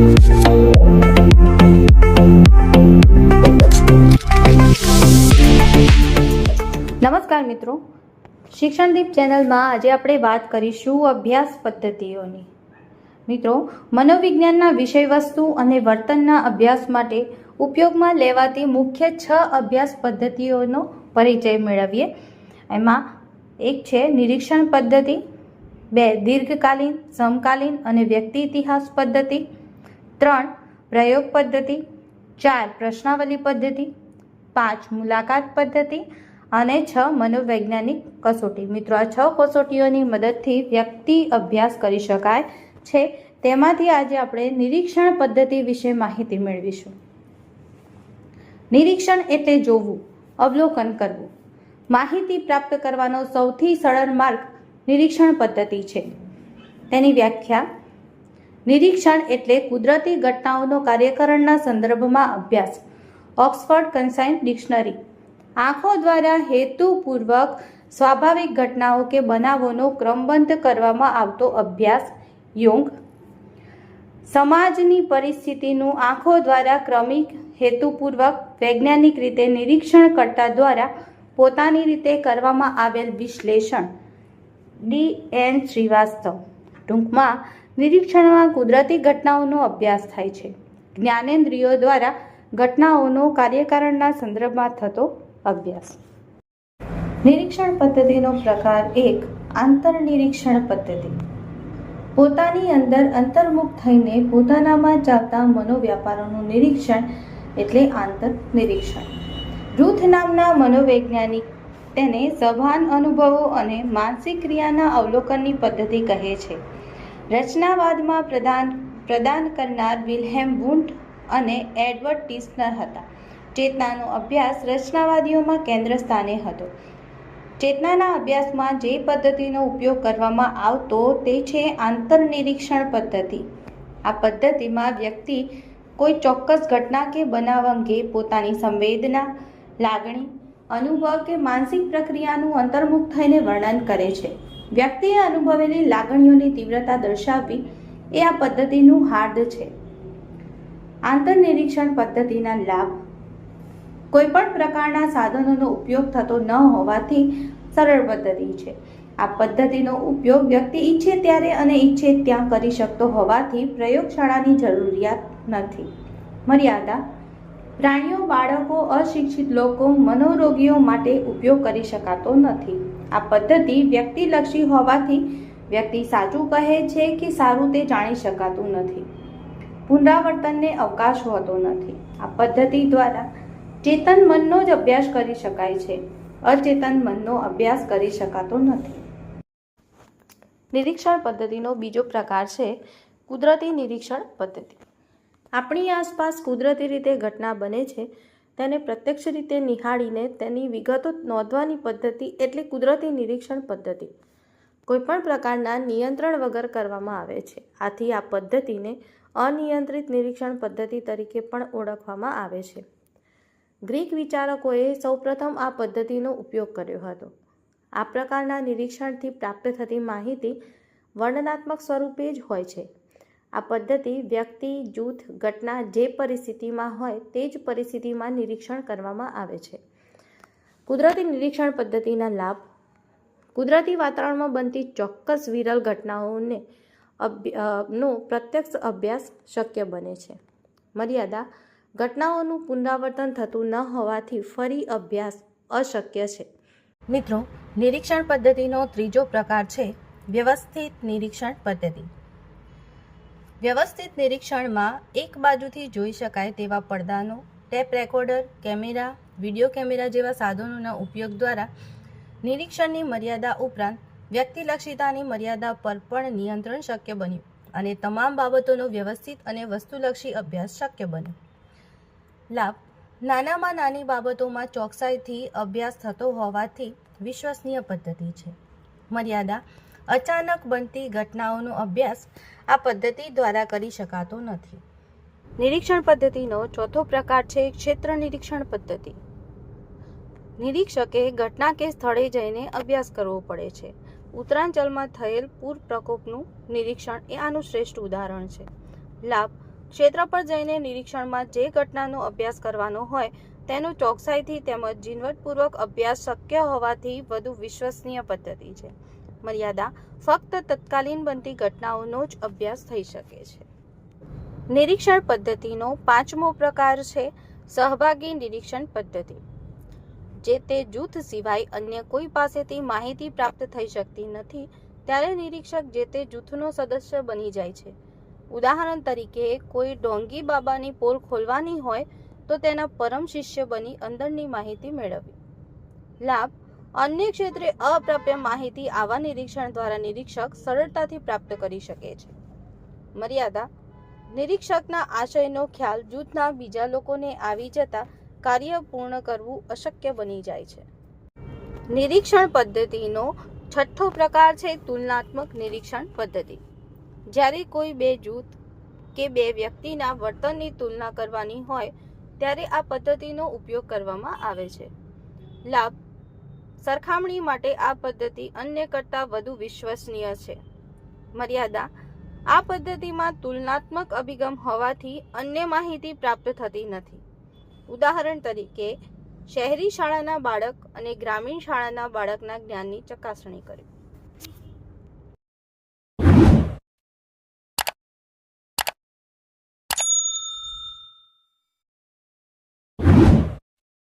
નમસ્કાર મિત્રો. શિક્ષણદીપ ચેનલમાં આજે આપણે વાત કરીશું અભ્યાસ પદ્ધતિઓની. મિત્રો, મનોવિજ્ઞાનના વિષયવસ્તુ અને વર્તનના અભ્યાસ માટે ઉપયોગમાં લેવાતી મુખ્ય છ અભ્યાસ પદ્ધતિઓનો પરિચય મેળવીએ. એમાં એક છે નિરીક્ષણ પદ્ધતિ, બે દીર્ઘકાલીન, સમકાલીન અને વ્યક્તિ ઇતિહાસ પદ્ધતિ ત્રણ, પ્રયોગ પદ્ધતિ. ચાર, પ્રશ્નાવલી પદ્ધતિ. પાંચ, મુલાકાત પદ્ધતિ. અને છ, મનોવૈજ્ઞાનિક કસોટી. મિત્રો, આ છ કસોટીઓની મદદથી વ્યક્તિ અભ્યાસ કરી શકાય છે. તેમાંથી આજે આપણે નિરીક્ષણ પદ્ધતિ વિશે માહિતી મેળવીશું. નિરીક્ષણ એટલે જોવું, અવલોકન કરવું. માહિતી પ્રાપ્ત કરવાનો સૌથી સરળ માર્ગ નિરીક્ષણ પદ્ધતિ છે. તેની વ્યાખ્યા નિરીક્ષણ એટલે કુદરતી ઘટનાઓનો કાર્યકરણના સંદર્ભમાં અભ્યાસ. Oxford concise dictionary. આંખો દ્વારા હેતુપૂર્વક સ્વાભાવિક ઘટનાઓ કે બનાવોનો ક્રમબદ્ધ કરવામાં આવતો અભ્યાસ. યોગ. સમાજની પરિસ્થિતિનું આંખો દ્વારા ક્રમિક, હેતુપૂર્વક, વૈજ્ઞાનિક રીતે નિરીક્ષણ કરતા દ્વારા પોતાની રીતે કરવામાં આવેલ વિશ્લેષણ. ડી. એન. શ્રીવાસ્તવ. ટૂંકમાં નિરીક્ષણમાં કુદરતી ઘટનાઓનો અભ્યાસ થાય છે. જ્ઞાનેન્દ્રિયો દ્વારા ઘટનાઓનો કાર્યકારણના સંદર્ભમાં થતો અભ્યાસ. નિરીક્ષણ પદ્ધતિનો પ્રકાર એક, આંતરનિરીક્ષણ પદ્ધતિ. પોતાની અંદર અંતર્મુખ થઈને પોતાનામાં ચાલતા મનોવ્યાપારોનું નિરીક્ષણ એટલે આંતર નિરીક્ષણ રૂથ નામના મનોવૈજ્ઞાનિક તેને સભાન અનુભવો અને માનસિક ક્રિયાના અવલોકનની પદ્ધતિ કહે છે. રચનાવાદમાં પ્રદાન પ્રદાન કરનાર વિલ્હેમ વુન્ટ અને એડવર્ડ ટીસનર હતા. ચેતનાનો અભ્યાસ રચનાવાદીઓમાં કેન્દ્ર સ્થાને હતો. ચેતનાના અભ્યાસમાં જે પદ્ધતિનો ઉપયોગ કરવામાં આવતો તે છે આંતરનિરીક્ષણ પદ્ધતિ. આ પદ્ધતિમાં વ્યક્તિ કોઈ ચોક્કસ ઘટના કે બનાવ અંગે પોતાની સંવેદના, લાગણી, અનુભવ કે માનસિક પ્રક્રિયાનું અંતર્મુખ થઈને વર્ણન કરે છે. વ્યક્તિએ અનુભવેલી લાગણીઓની તીવ્રતા દર્શાવવી એ આ પદ્ધતિનું હાર્દ છે. આંતરનિરીક્ષણ પદ્ધતિના લાભ. કોઈપણ પ્રકારના સાધનોનો ઉપયોગ થતો ન હોવાથી સરળ પદ્ધતિ છે. આ પદ્ધતિનો ઉપયોગ વ્યક્તિ ઈચ્છે ત્યારે અને ઈચ્છે ત્યાં કરી શકતો હોવાથી પ્રયોગશાળાની જરૂરિયાત નથી. મર્યાદા. પ્રાણીઓ, બાળકો, અશિક્ષિત લોકો, મનોરોગીઓ માટે ઉપયોગ કરી શકાતો નથી. આ પદ્ધતિ વ્યક્તિલક્ષી હોવાથી વ્યક્તિ સાચું કહે છે કે સારું તે જાણી શકાતું નથી. પુનરાવર્તનને અવકાશ હોતો નથી. આ પદ્ધતિ દ્વારા ચેતન મનનો જ અભ્યાસ કરી શકાય છે. અચેતન મનનો અભ્યાસ કરી શકાતો નથી. નિરીક્ષણ પદ્ધતિનો બીજો પ્રકાર છે કુદરતી નિરીક્ષણ પદ્ધતિ. આપણી આસપાસ કુદરતી રીતે ઘટના બને છે તેને પ્રત્યક્ષ રીતે નિહાળીને તેની વિગતો નોંધવાની પદ્ધતિ એટલે કુદરતી નિરીક્ષણ પદ્ધતિ. કોઈપણ પ્રકારના નિયંત્રણ વગર કરવામાં આવે છે. આથી આ પદ્ધતિને અનિયંત્રિત નિરીક્ષણ પદ્ધતિ તરીકે પણ ઓળખવામાં આવે છે. ગ્રીક વિચારકોએ સૌપ્રથમ આ પદ્ધતિનો ઉપયોગ કર્યો હતો. આ પ્રકારના નિરીક્ષણથી પ્રાપ્ત થતી માહિતી વર્ણનાત્મક સ્વરૂપે જ હોય છે. આ પદ્ધતિ વ્યક્તિ, જૂથ, ઘટના જે પરિસ્થિતિમાં હોય તે જ પરિસ્થિતિમાં નિરીક્ષણ કરવામાં આવે છે. કુદરતી નિરીક્ષણ પદ્ધતિના લાભ. કુદરતી વાતાવરણમાં બનતી ચોક્કસ વિરલ ઘટનાઓને નો પ્રત્યક્ષ અભ્યાસ શક્ય બને છે. મર્યાદા. ઘટનાઓનું પુનરાવર્તન થતું ન હોવાથી ફરી અભ્યાસ અશક્ય છે. મિત્રો, નિરીક્ષણ પદ્ધતિનો ત્રીજો પ્રકાર છે વ્યવસ્થિત નિરીક્ષણ પદ્ધતિ. વ્યવસ્થિત નિરીક્ષણમાં એક બાજુથી જોઈ શકાય તેવા પડદાનો, tape recorder, camera, video camera જેવા સાધનોના ઉપયોગ દ્વારા નિરીક્ષણની મર્યાદા ઉપરાંત વ્યક્તિલક્ષિતાની મર્યાદા પર પણ નિયંત્રણ શક્ય બન્યું અને તમામ બાબતોનો વ્યવસ્થિત અને વસ્તુલક્ષી અભ્યાસ શક્ય બન્યો. લાભ, નાનામાં નાની બાબતોમાં ચોકસાઈથી અભ્યાસ થતો હોવાથી વિશ્વસનીય પદ્ધતિ છે. મર્યાદા અચાનક બનતી ઘટનાઓનો અભ્યાસ આ પદ્ધતિ દ્વારા કરી શકાતો નથી. નિરીક્ષણ પદ્ધતિનો ચોથો પ્રકાર છે ક્ષેત્ર નિરીક્ષણ પદ્ધતિ. નિરીક્ષકે ઘટના કે સ્થળે જઈને અભ્યાસ કરવો પડે છે. ઉત્તરાંચલમાં થયેલ પૂર પ્રકોપનું નિરીક્ષણ એ આનું શ્રેષ્ઠ ઉદાહરણ છે. લાભ, ક્ષેત્ર પર જઈને નિરીક્ષણમાં જે ઘટનાનો અભ્યાસ કરવાનો હોય તેનું ચોકસાઈથી તેમજ ઝીણવટપૂર્વક અભ્યાસ શક્ય હોવાથી વધુ વિશ્વસનીય પદ્ધતિ છે. મર્યાદા ફક્ત તત્કાલીન બનતી ઘટનાઓનો જ અભ્યાસ થઈ શકે છે. નિરીક્ષણ પદ્ધતિનો પાંચમો પ્રકાર છે સહભાગી નિરીક્ષણ પદ્ધતિ. જે તે જૂથ સિવાય અન્ય કોઈ પાસેથી માહિતી પ્રાપ્ત થઈ શકતી નથી, ત્યારે નિરીક્ષક જે તે જૂથનો સદસ્ય બની જાય છે. ઉદાહરણ તરીકે, કોઈ ડોંગી બાબાની પોલ ખોલવાની હોય તો તેના પરમ શિષ્ય બની અંદરની માહિતી મેળવવી. લાભ અન્ય ક્ષેત્રે અપ્રાપ્ય માહિતી આવા નિરીક્ષણ દ્વારા નિરીક્ષક સરળતાથી પ્રાપ્ત કરી શકે છે. મર્યાદા. નિરીક્ષકના આશયનો ખ્યાલ જૂથના બીજા લોકોને આવી જતા કાર્ય પૂર્ણ કરવું અશક્ય બની જાય છે. નિરીક્ષણ પદ્ધતિનો છઠ્ઠો પ્રકાર છે તુલનાત્મક નિરીક્ષણ પદ્ધતિ. જ્યારે કોઈ બે જૂથ કે બે વ્યક્તિના વર્તનની તુલના કરવાની હોય, ત્યારે આ પદ્ધતિનો ઉપયોગ કરવામાં આવે છે. લાભ. સરખામણી માટે આ પદ્ધતિ અન્ય કરતાં વધુ વિશ્વસનીય છે. મર્યાદા. આ પદ્ધતિમાં તુલનાત્મક અભિગમ હોવાથી અન્ય માહિતી પ્રાપ્ત થતી નથી. ઉદાહરણ તરીકે, શહેરી શાળાના બાળક અને ગ્રામીણ શાળાના બાળકના જ્ઞાનની ચકાસણી કરવી.